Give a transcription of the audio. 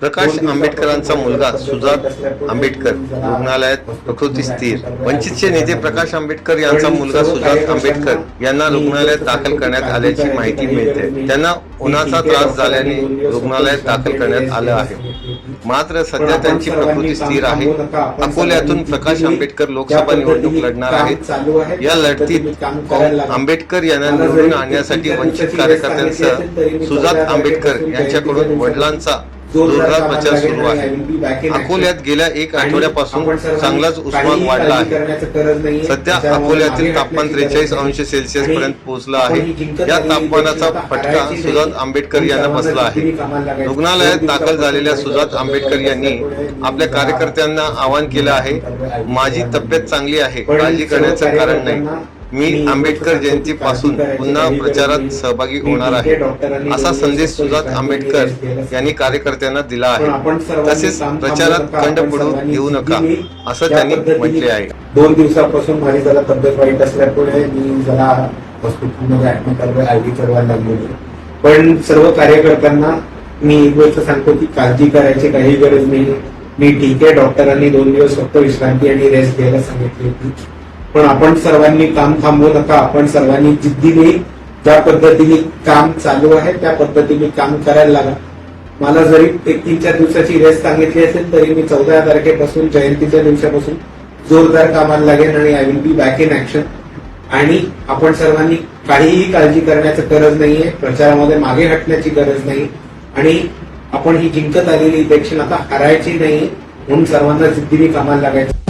प्रकाश आंबेडकरांचा मुलगा सुजात आंबेडकर रुग्णालयात प्रकृती स्थिर. वंचितचे नेते प्रकाश आंबेडकर यांचा मुलगा सुजात आंबेडकर यांना रुग्णालयात दाखल करण्यात आल्याची माहिती मिळते. त्यांना उन्हाचा त्रास झाल्याने रुग्णालयात दाखल करण्यात आलं आहे. मात्र सध्या त्यांची प्रकृती स्थिर आहे. अकोल्यातून प्रकाश आंबेडकर लोकसभा निवडणूक लढणार आहेत. या लढतीत आंबेडकर यांना निवडून आणण्यासाठी वंचित कार्यकर्त्यांसह सुजात आंबेडकर यांच्याकडून वडिलांचा जोरदार प्रचार सुरू आहे. अकोल्यात गेल्या एक आठवड्यापासून चांगलाच उस्माग वाढला आहे. सध्या अकोल्यातील तापमान त्रेचाळीस अंश सेल्सिअस पर्यंत पोहोचलं आहे. या तापमानाचा फटका सुजात आंबेडकर यांना बसला आहे. रुग्णालयात दाखल झालेल्या सुजात आंबेडकर यांनी आपल्या कार्यकर्त्यांना आवाहन केलं आहे माझी तब्येत चांगली आहे काळजी करण्याचं कारण नाही. मी आंबेडकर जयंतीपासून पुन्हा प्रचारात सहभागी होणार आहे. असा संदेश सुजात आंबेडकर यांनी कार्यकर्त्यांना दिला आहे. तसेच प्रचारात खंड पडू देऊ नका असं त्यांनी म्हटले आहे. दोन दिवसापासून माझी जरा तब्येत वाईट असल्यामुळे मी जरा हॉस्पिटलमध्ये ऍडमिट आयडी करवायला लागलेली. पण सर्व कार्यकर्त्यांना मी एक गोष्ट सांगतो की काळजी करायची काही गरज नाही. मी ठीक आहे डॉक्टरांनी दोन दिवस फक्त विश्रांती आणि रेस्ट घ्यायला सांगितली. होती पण आपण सर्वांनी काम थांबवू नका. आपण सर्वांनी जिद्दीने ज्या पद्धतीने काम चालू आहे त्या पद्धतीने काम करायला लागा. मला जरी एक तीन चार दिवसाची रेस्ट सांगितली असेल तरी मी चौदा तारखेपासून जयंतीच्या दिवसापासून जोरदार कामाला लागेल आणि I will be back in action आणि आपण सर्वांनी काहीही काळजी करण्याची गरज नाहीये. प्रचारामध्ये मागे हटण्याची गरज नाही. आणि आपण ही जिंकत आलेली इलेक्शन आता हरायची नाही. म्हणून सर्वांना जिद्दीने कामाला लागायचं.